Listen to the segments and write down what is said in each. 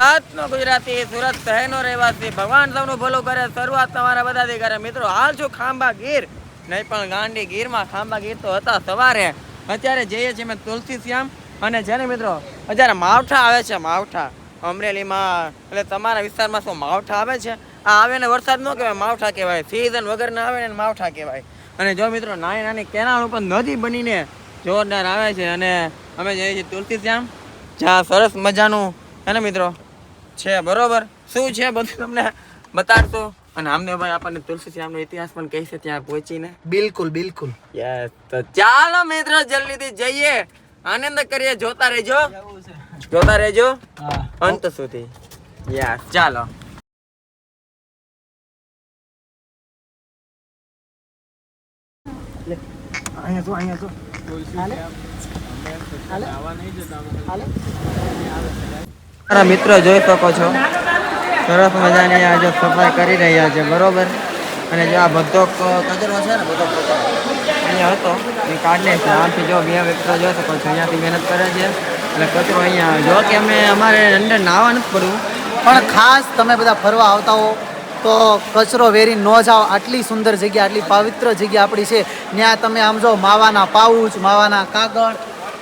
આજનો ગુજરાતી સુરત શહેરનો રહેવાસી ભગવાન સૌનું ભલું કરે શરૂઆત તમારા બધાથી કરે મિત્રો હાલ છું ખાંભા ગીર નહીં પણ ગાંડી ગીરમાં ખાંભા ગીર તો હતા સવારે અત્યારે જઈએ છીએ અમે તુલસી શ્યામ અને છે ને મિત્રો અત્યારે માવઠા આવે છે માવઠા અમરેલીમાં એટલે તમારા વિસ્તારમાં શું માવઠા આવે છે આ આવે ને વરસાદ ન કહેવાય માવઠા કહેવાય સિઝન વગર ના આવે ને માવઠા કહેવાય અને જો મિત્રો નાની નાની કેનાલ ઉપર નદી બનીને જોરદાર આવે છે અને અમે જઈએ છીએ તુલસી શ્યામ જ્યાં સરસ મજાનું હે ને મિત્રો? છે બરોબર? શું છે બધું તમને બતાડતો અને આમદેવભાઈ આપણને તુલસી શ્યામનો ઇતિહાસ પણ કહેશે ત્યાં પહોંચીને. બિલકુલ બિલકુલ. યસ તો ચાલો મિત્રો જલ્દીથી જઈએ. આનંદ કરીએ જોતા રહેજો. જોતા રહેજો. અંત સુધી. યસ ચાલો. અહીંયા જો અહીંયા જો. મારા મિત્રો જોઈ શકો છો. સરસ મજાની આજે સફાઈ કરી રહ્યા છે બરોબર? અને જો આ બધો કચરો છે ને બધો અહીંયા હતો એ કાઢને છે. આમથી જો બે મિત્રો જોઈ શકો છો અહીંયાથી મહેનત કરે છે. એટલે કચરો અહીંયા જો કે અમે અમારે અંદર નાવા નથી પડવું પણ ખાસ તમે બધા ફરવા આવતા હો તો કચરો વેરી ન જાઓ. આટલી સુંદર જગ્યા, આટલી પવિત્ર જગ્યા આપણી છે. ત્યાં તમે આમ જો માવાના પાઉચ, માવાના કાગળ,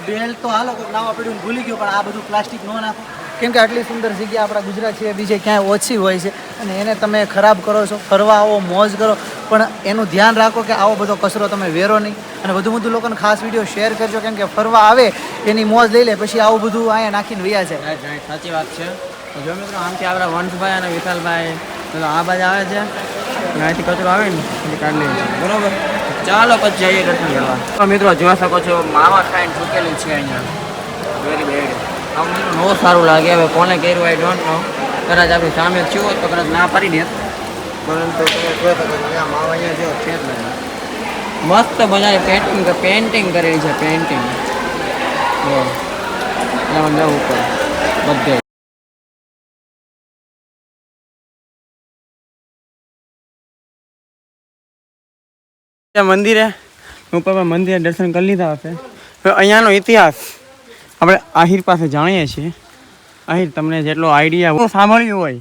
બેલ તો હાલો નાવા પડ્યું ભૂલી ગયો, પણ આ બધું પ્લાસ્ટિક ન નાખો. કેમ કે આટલી સુંદર જગ્યા આપણા ગુજરાત છે બીજે ક્યાંય ઓછી હોય છે. અને એને તમે ખરાબ કરો છો ફરવા આવો મોજ કરો. પણ એનું ધ્યાન રાખો કે આવો બધો કચરો તમે વેરો નહીં. અને વધુ વધુ લોકોને ખાસ વીડિયો શેર કરજો, કેમ કે ફરવા આવે, એની મોજ લઈ લે, પછી આવું બધું અહીંયા નાખીને વૈયા રાઈટ સાચી વાત છે. જો મિત્રો આમથી આપણા વંશભાઈ અને વિશાલભાઈ પેલો આ બાજુ આવે છે. અહીંયાથી કચરો આવે ને એટલે કાઢી છીએ. બરોબર? ચાલો, પછી જઈએ દર્શન કરવા તો મિત્રો, જોઈ શકો છો, માવા ખાઈને ચૂકેલી છે અહીંયા. વેરી બેડ આમ બહુ સારું લાગે. હવે કોને કર્યું આઈ ડોન્ટ નો કદાચ આપણી સામે થયું હોત, તો કદાચ ના પાડી દે પરંતુ તમે છો આ માવા અહીંયા જેવો છે જ મસ્ત મજાની પેન્ટિંગ પેન્ટિંગ કરેલી છે પેન્ટિંગ જો જવું ઉપર. બધે. મંદિરે? ઉપર મંદિરે દર્શન કરી લીધા હશે હવે અહીંયાનો ઇતિહાસ આપણે આહિર પાસે જાણીએ છીએ. આહિર તમને જેટલો આઈડિયા સાંભળ્યું હોય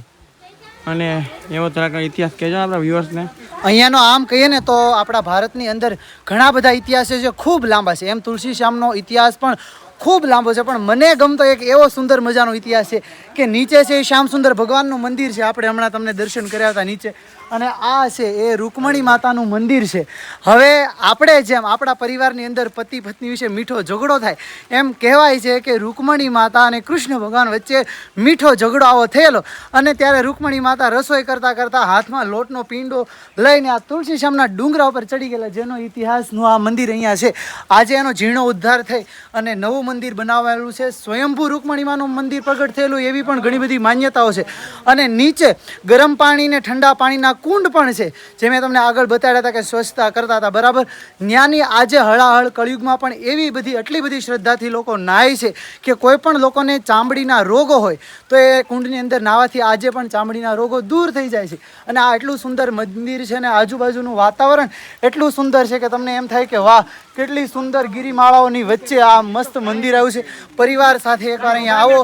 અને એવો જરાક ઇતિહાસ કહેજો આપણા વ્યુઅર્સને અહીંયાનો આમ કહીએ ને તો આપણા ભારતની અંદર ઘણા બધા ઇતિહાસ છે જે ખૂબ લાંબા છે. એમ તુલસી શ્યામનો ઇતિહાસ પણ ખૂબ લાંબો છે પણ મને ગમતો એક એવો સુંદર મજાનો ઇતિહાસ છે કે નીચે છે એ શ્યામ સુંદર ભગવાનનું મંદિર છે. આપણે હમણાં તમને દર્શન કર્યા હતા નીચે. અને આ છે, એ રૂકમણી માતાનું મંદિર છે. હવે આપણે જેમ આપણા પરિવારની અંદર પતિ પત્ની વિશે મીઠો ઝઘડો થાય, એમ કહેવાય છે કે રૂકમણી માતા અને કૃષ્ણ ભગવાન વચ્ચે મીઠો ઝઘડો આવો થયેલો. અને ત્યારે રૂકમણી માતા રસોઈ કરતાં કરતાં હાથમાં લોટનો પીંડો લઈને આ તુલસી શ્યામના ડુંગરા ઉપર ચડી ગયેલા. જેનો ઇતિહાસનું આ મંદિર અહીંયા છે. આજે એનો ઝીણો ઉદ્ધાર થઈ અને નવું મંદિર બનાવાયેલું છે. સ્વયંભૂ રૂકમણીમાનું મંદિર પ્રગટ થયેલું એવી પણ ઘણી બધી માન્યતાઓ છે. અને નીચે ગરમ પાણી ને ઠંડા પાણીના કુંડ પણ છે, જે મેં તમને આગળ બતાડ્યા હતા કે સ્વચ્છતા કરતા હતા, બરાબર? ન્યાની આજે હળાહળ કળિયુગમાં પણ એવી બધી, એટલી બધી શ્રદ્ધાથી લોકો નાય છે કે કોઈ પણ લોકોને ચામડીના રોગો હોય, તો એ કુંડની અંદર નાવાથી આજે પણ ચામડીના રોગો દૂર થઈ જાય છે. અને આ એટલું સુંદર મંદિર છે ને આજુબાજુનું વાતાવરણ એટલું સુંદર છે કે તમને એમ થાય કે વાહ, કેટલી સુંદર ગિરિમાળાઓની વચ્ચે આ મસ્ત મંદિર આવ્યું છે. પરિવાર સાથે એકવાર અહીંયા આવો,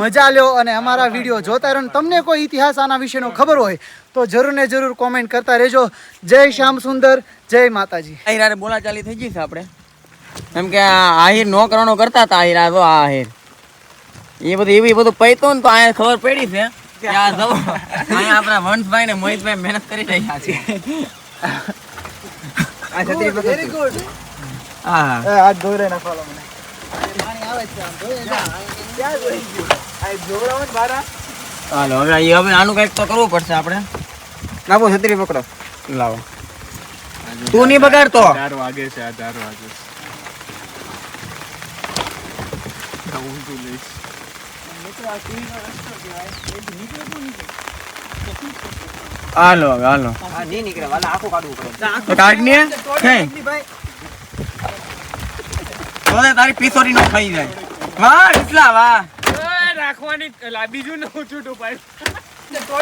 મજા લ્યો અને અમારા વીડિયો જોતા રહો. તમને કોઈ ઇતિહાસ આના વિશેનો ખબર હોય તો જરૂર ને જરૂર કોમેન્ટ કરતા રહેજો. જય શ્યામ સુંદર જય માતાજી. આહિર આરે બોલાચાલી થઈ ગઈ છે આપણે? એમ કે આ આહિર નો કરવાનો કરતા હતા આહિર આ આ આહિર. એ બધું એવી બધું પૈતો ને તો અહીંયા ખબર પડી છે કે આ અહીંયા આપણા વંશભાઈ ને મોહિતભાઈ મહેનત કરી રહ્યા છે. આ છત્રી વેરી ગુડ હા. હાથ ધોઈ નાખવાલો મને પાણી આવે છે આમ ધોઈ ક્યાં ધોઈ ગયું? આ જોવડાવો બારા. હાલો હવે હવે આનું કંઈક તો કરવું પડશે આપણે. લાવો છત્રી પકડો. લાવો. તું નહીં બગાડતો. ચાર વાગે છે આ ચાર વાગે હાલો હવે હાલો. તો કાઢને હે? તો તારી પિસોરી નો ખાઈ જાય. વાહ એટલા વાહ. રાખવાની બીજું નવું છૂટું ભાઈ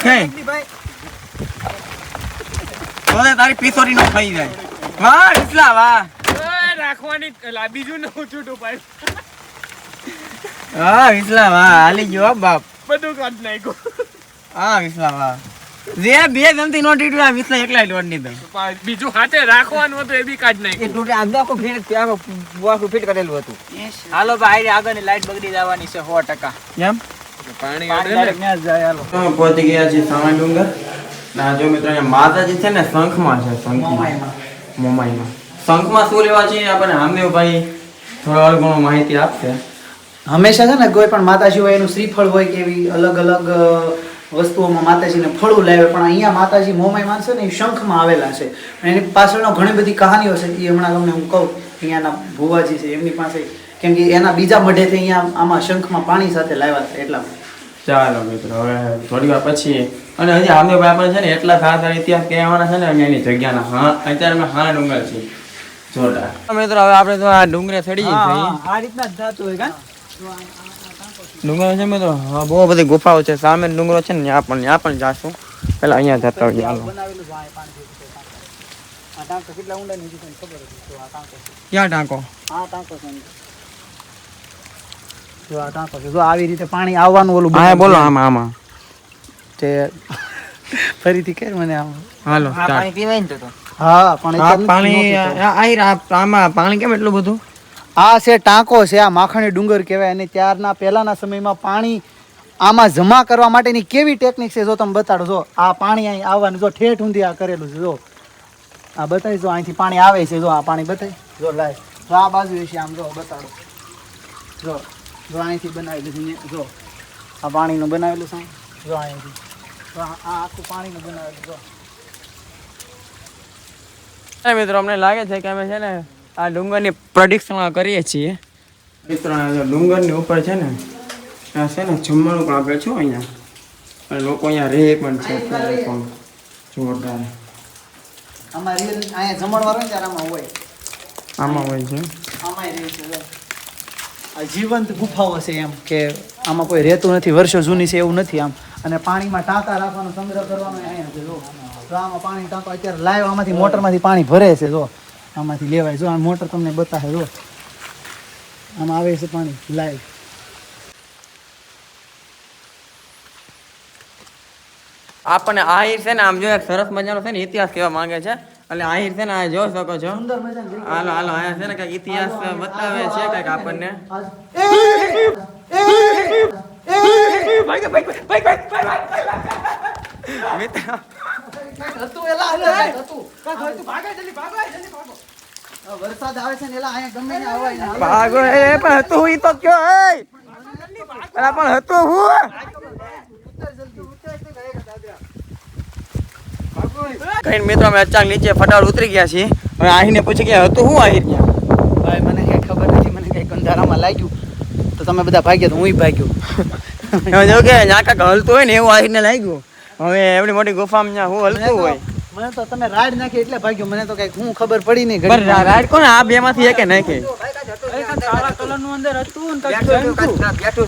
હે? તો તારી પિસોરી નો ખાઈ જાય. વાહ એટલા વાહ. રાખવાની બીજું ન છૂટું પાડ્યું હા વિસલામ હા હાલી ગયો બાપ. બધું કાઢ નાખ્યું. હા વિસલામ હા જે બે જમતી નોટ આ વિસલા એકલા દોડની તો બીજું હાથે રાખવાનું હતું એ બી કાઢ નાખ્યું. એ તૂટે આમ આખું ફીટ આખું આખું ફીટ કરેલું હતું. હાલો ભાઈ આગળની લાઈટ બગડી જવાની છે સો ટકા. એમ? પાણી જાય હાલો. પહોંચી ગયા છે સામા ડુંગર. ના જો મિત્રો અહીંયા માતાજી છે ને શંખમાં છે શંખમાં મોમાઈમાં. શંખમાં શું લેવા છે આપણને? થોડા ઘણો માહિતી આપશે. હંમેશા છે ને કોઈ પણ માતાજી હોય એનું શ્રીફળ હોય કે એવી અલગ અલગ વસ્તુઓમાં માતાજીને ફળું લાવે પણ અહીંયા માતાજી મોમાઈ માનશે ને એ શંખમાં આવેલા છે. એની પાછળનો ઘણી બધી કહાનીઓ છે એ હમણાં તમને હું કહું અહીંયાના ભુવાજી છે એમની પાસે કેમ કે એના બીજા મઢેથી અહીંયા આમાં શંખમાં પાણી સાથે લાવ્યા હતા એટલા માટે. ચાલો મિત્રો હવે થોડી વાર પછી. અને હજી હામદેવભાઈ આપણે છે ને એટલા સારા સારા ઇતિહાસ કહેવાના છે ને એની જગ્યાના હા અત્યારે અમે હા ડુંગર છીએ. જોરદાર. મિત્રો હવે આપણે તો આ ડુંગરે ચડી આ રીતના જ થતું હોય કાં? ડુંગર છે મિત્રો હા બહુ બધી ગુફાઓ છે. સામે ડુંગરો છે ને ત્યાં પણ ત્યાં પણ જાશું. પેલા અહીંયા જતા હોય ચાલો ક્યાં ટાંકો? હા ટાંકો આ જો આ ટાંકો છે. જો આવી રીતે પાણી આવવાનું ઓલું હા બોલો આમ આમાં. તે ફરીથી કે મને આમ. હાલો આ પાણી પીવાય ને તો. હા પણ આ પાણી આ- આમાં પાણી કેમ એટલું બધું? આ છે ટાંકો છે આ માખણી ડુંગર કહેવાય. અને ત્યારના પહેલાના સમયમાં પાણી આમાં જમા કરવા માટેની કેવી ટેકનિક છે જો તમે બતાડો. જો આ પાણી અહીં આવવાનું જો ઠેઠ ઊંધી આ કરેલું છે જો. આ બતાવી જો અહીંથી પાણી આવે છે જો આ પાણી બતાવી જો લાય. જો આ બાજુ છે આમ જો બતાડો. જો. જો અહીંથી બનાવેલું છે ને જો. આ પાણીનું બનાવેલું છે. જો અહીંથી. જો આ આખું પાણીનું બનાવેલું જો. મિત્રો અમને લાગે છે કે અમે છે ને આ ડુંગરની પ્રદક્ષિણા કરીએ છીએ. મિત્રો ડુંગરની ઉપર છે ને આ છે ને જમવાનું પણ આપે છે અહીંયા. અને લોકો અહીંયા રહે પણ છે પણ જોરદાર. આમાં અહીંયા જમણવાર હોય ત્યારે આમાં હોય. આમાં હોય છે. આમાં રહે છે જો. આ જીવંત ગુફાઓ છે એમ કે આમાં કોઈ રહેતું નથી, વર્ષો જૂની છે એવું નથી આમ. અને પાણીમાં ટાંકા રાખવાનો સંગ્રહ કરવાનો અહીંયા જો. જો આમાં પાણી ટાંકો અત્યારે લાઈવ આમાંથી મોટરમાંથી પાણી ભરે છે, જો. આમાંથી લેવાય. જો આ મોટર તમને બતાવે, જો. આમાં આવે છે પાણી લાઈવ આપણને આ છે ને, આમ જો એક સરસ મજાનો છે ને, ઇતિહાસ કહેવા માંગે છે. એટલે આહિર છે ને આ જોઈ શકો છો હાલો હાલો અહીંયા છે ને કંઈક ઇતિહાસ બતાવે છે કંઈક આપણને વરસાદ આવે છે ને એલા અહીંયા ગમે ને. ભાગો એ પણ હતું ઈ તો કયો એ પણ હતું હું કઈ મિત્રો અમે અચાનક નીચે ફટાફટ ઉતરી ગયા છીએ. હવે આહીને પૂછી ગયા હતું હું આહીર ગયા ભાઈ મને કઈ ખબર નથી મને કઈ અંધારામાં લાગ્યું. તો તમે બધા ભાગ્યા તો હું ભાગ્યો. જો કે કાંઈક હલતું હોય ને એવું આહીરને લાગ્યું. હવે એવડી મોટી ગુફામાં ત્યાં હું હલતું હોય. મને તો તમે રાડ નાખી એટલે ભાગ્યો. મને તો કઈ હું ખબર પડી નહીં રાડ કોને આ બે માંથી એકે નાખી. કાળા કલરનું અંદર હતું ને કાંઈક જંતુ.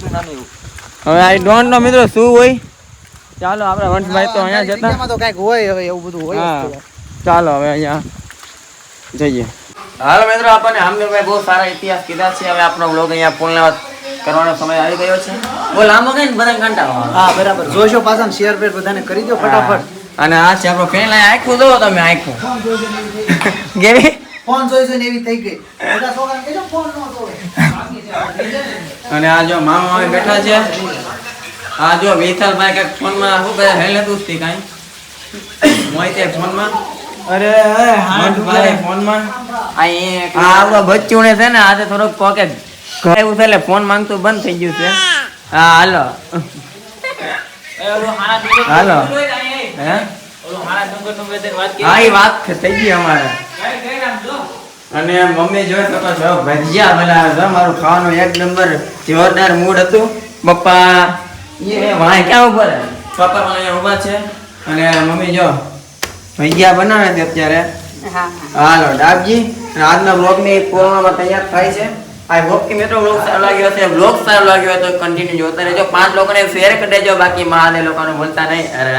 હવે આઈ ડોન્ટ નો મિત્રો શું હોય? ચાલો આપણે વંશભાઈ તો અહીંયા જતા તો કંઈક હોય હવે એવું બધું હોય. ચાલો હવે અહીંયા જઈએ. હાલો મિત્રો આપણને આમદેવભાઈ બહુ સારા ઇતિહાસ કીધા છે. હવે આપણો બ્લોગ અહીંયા પૂર્ણ કરવાનો સમય આવી ગયો છે. બહુ લાંબો કઈ ને બધા કંટાળો હા બરાબર. જોશો પાછા શેર પેર બધાને કરી દો ફટાફટ. અને આ છે આપણો પેન લાઈ આખું દો તમે આખું. કેવી? ફોન જોઈ ને એવી થઈ ગઈ. બધા છોકરાને કહેજો ફોન નો જોવે. અને આ જો મામા મામી બેઠા છે. આ જો વિશાલભાઈ કાંઈક ફોનમાં શું કરે હેલ નતું ઉઠતી કાંઈ? મોહિતે ફોનમાં? અરે વંશભાઈ ફોનમાં? આ આ બચ્ચું ને છે ને આજે થોડોક પોકે ઘરે એવું એટલે ફોન માંગતું બંધ થઈ ગયું છે. હા હાલો? હે. હા એ વાત થઈ ગઈ અમારે. કઈ કઈ નામ જો? અને મમ્મી જોઈ શકો છો ભજીયા બનાવે છે. મારું ખાવાનું એક નંબર જોરદાર મૂડ હતું. પપ્પા એ વાંહે ક્યાં ઊભા રહે? પપ્પા પણ અહીંયા ઊભા છે. અને મમ્મી જો ભજીયા બનાવે છે અત્યારે. હાલો ડાબજી આજના બ્લોગની પૂર્ણમાં તૈયાર થાય છે. આ હોપ કે મિત્રો બ્લોગ સારો લાગ્યો હશે. બ્લોગ સારો લાગ્યો તો કન્ટિન્યુ જોતા રહેજો. પાંચ લોકોને શેર કરી દેજો બાકી માં લોકોને ભૂલતા નહીં. અરે